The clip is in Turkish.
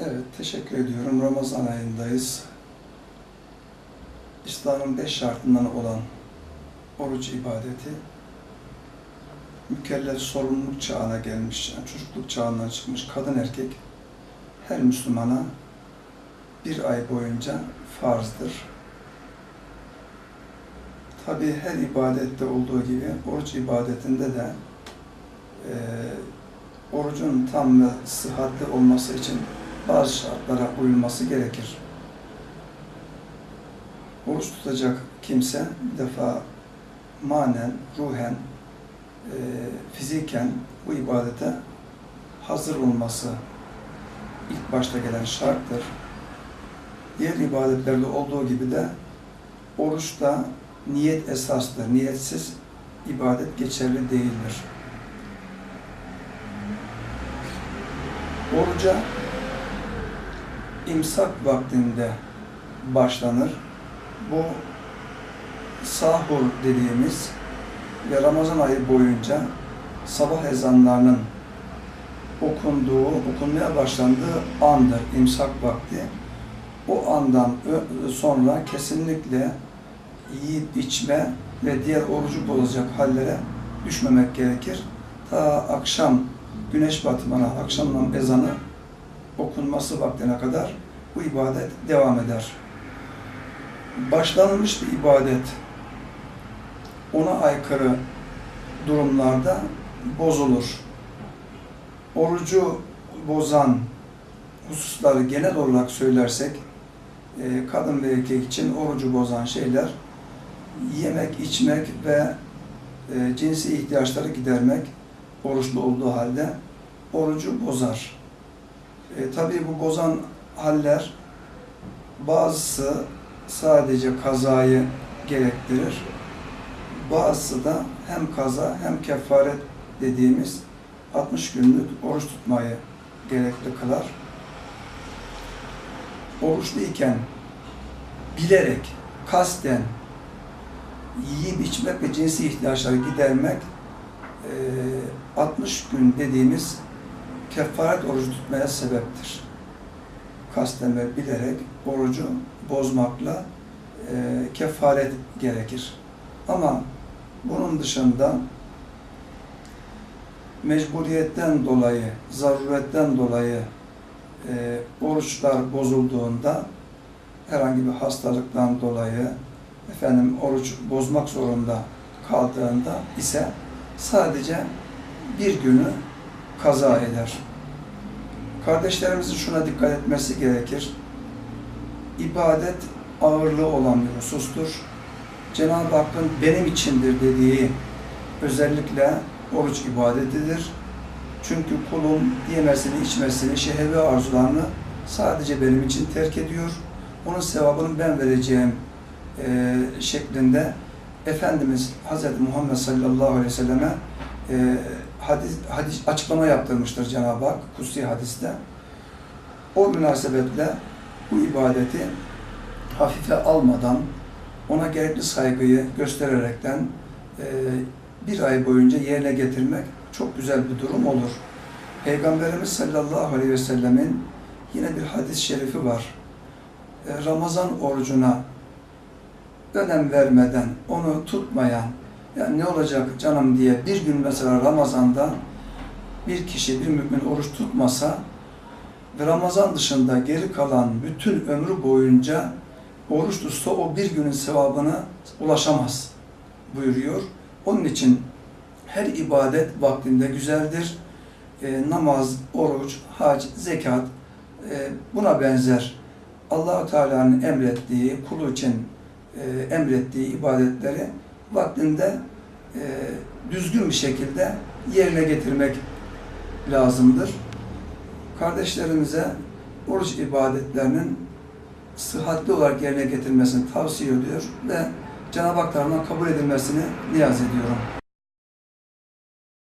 Evet, teşekkür ediyorum. Ramazan ayındayız. İslam'ın beş şartından olan oruç ibadeti mükellef sorumluluk çağına gelmiş, yani çocukluk çağından çıkmış kadın erkek her Müslümana bir ay boyunca farzdır. Tabi her ibadette olduğu gibi oruç ibadetinde de eee orucun tam ve sıhhatli olması için bazı şartlara uyulması gerekir. Oruç tutacak kimse bir defa manen, ruhen, e, fiziken bu ibadete hazır olması ilk başta gelen şarttır. Diğer ibadetlerde olduğu gibi de oruçta niyet esastır. Niyetsiz ibadet geçerli değildir. Oruca imsak vaktinde başlanır. Bu sahur dediğimiz ve Ramazan ayı boyunca sabah ezanlarının okunduğu, okunmaya başlandığı andır, imsak vakti. O andan sonra kesinlikle yiyip içme ve diğer orucu bozacak hallere düşmemek gerekir. Ta akşam güneş batımına, akşamdan ezanı okunması vaktine kadar bu ibadet devam eder. Başlanmış bir ibadet ona aykırı durumlarda bozulur. Orucu bozan hususları genel olarak söylersek, e, kadın ve erkek için orucu bozan şeyler yemek, içmek ve e, cinsi ihtiyaçları gidermek oruçlu olduğu halde orucu bozar. E, tabii bu bozan haller bazısı sadece kazayı gerektirir. Bazısı da hem kaza hem kefaret dediğimiz 60 günlük oruç tutmayı gerekli kılar. Oruçlu iken bilerek, kasten yiyip içmek ve cinsi ihtiyaçları gidermek e, 60 gün dediğimiz kefaret orucu tutmaya sebeptir. Kasten ve bilerek orucu bozmakla e, kefaret gerekir. Ama bunun dışında mecburiyetten dolayı, zaruretten dolayı e, oruçlar bozulduğunda herhangi bir hastalıktan dolayı efendim oruç bozmak zorunda kaldığında ise sadece bir günü kaza eder. Kardeşlerimizin şuna dikkat etmesi gerekir. İbadet ağırlığı olan bir husustur. Cenab-ı Hakk'ın benim içindir dediği özellikle oruç ibadetidir. Çünkü kulum yemesini, içmesini, şehvi arzularını sadece benim için terk ediyor. Onun sevabını ben vereceğim e, şeklinde Efendimiz Hz. Muhammed sallallahu aleyhi ve selleme e, hadis, hadis açıklama yaptırmıştır Cenab-ı Hak kutsi hadiste. O münasebetle bu ibadeti hafife almadan, ona gerekli saygıyı göstererekten e, bir ay boyunca yerine getirmek çok güzel bir durum olur. Peygamberimiz sallallahu aleyhi ve sellemin yine bir hadis-i şerifi var. E, Ramazan orucuna önem vermeden, onu tutmayan, yani ne olacak canım diye bir gün mesela Ramazan'da bir kişi, bir mümin oruç tutmasa ve Ramazan dışında geri kalan bütün ömrü boyunca oruç tutsa o bir günün sevabına ulaşamaz buyuruyor. Onun için her ibadet vaktinde güzeldir. E, namaz, oruç, hac, zekat e, buna benzer Allahu Teala'nın emrettiği, kulu için e, emrettiği ibadetleri vaktinde e, düzgün bir şekilde yerine getirmek lazımdır. Kardeşlerimize oruç ibadetlerinin sıhhatli olarak yerine getirilmesini tavsiye ediyor ve Cenab-ı Hak tarafından kabul edilmesini niyaz ediyorum.